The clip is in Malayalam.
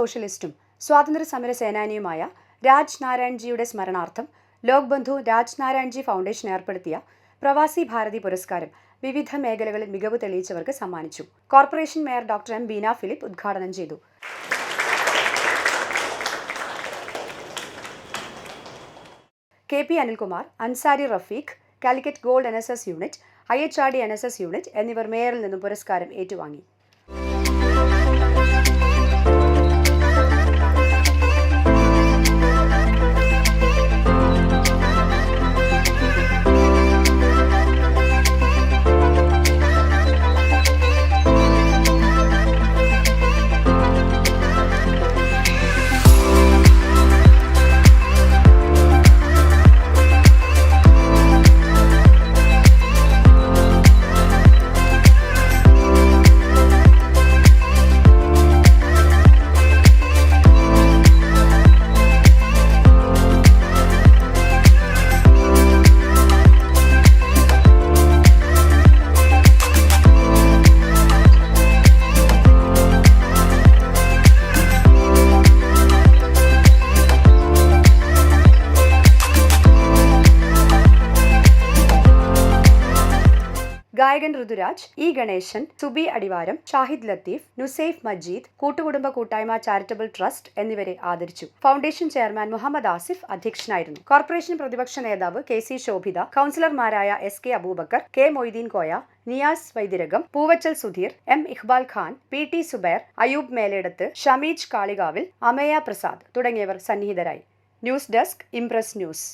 സോഷ്യലിസ്റ്റും സ്വാതന്ത്ര്യ സമര സേനാനിയുമായ രാജ് നാരായൺജിയുടെ സ്മരണാർത്ഥം ലോക് ബന്ധു രാജ് നാരായൺജി ഫൗണ്ടേഷൻ ഏർപ്പെടുത്തിയ പ്രവാസി ഭാരതി പുരസ്കാരം വിവിധ മേഖലകളിൽ മികവ് തെളിയിച്ചവർക്ക് സമ്മാനിച്ചു. Corporation mayor doctor M. Beena Philip ഉദ്ഘാടനം ചെയ്തു. K. P. Anilkumar Ansari Rafeeq Calicut gold N S S unit I H R D N S S unit എന്നിവർ മേയറിൽ നിന്നും പുരസ്കാരം ഏറ്റുവാങ്ങി. ഗായകൻ ഋതുരാജ് ഇ ഗണേശൻ സുബി അടിവാരം ഷാഹിദ് ലത്തീഫ് നുസൈഫ് മജീദ് കൂട്ടുകുടുംബ കൂട്ടായ്മ ചാരിറ്റബിൾ ട്രസ്റ്റ് എന്നിവരെ ആദരിച്ചു. ഫൗണ്ടേഷൻ ചെയർമാൻ മുഹമ്മദ് ആസിഫ് അധ്യക്ഷനായിരുന്നു. കോർപ്പറേഷൻ പ്രതിപക്ഷ നേതാവ് കെ സി ശോഭിത കൗൺസിലർമാരായ S K Abubakar K Moideen Koya Niyas വൈദിരകം Poovachal Sudheer M Iqbal Khan P T Subair Ayub Meledath Shameej കാളികാവിൽ Amaya Prasad തുടങ്ങിയവർ സന്നിഹിതരായി. News desk impress news.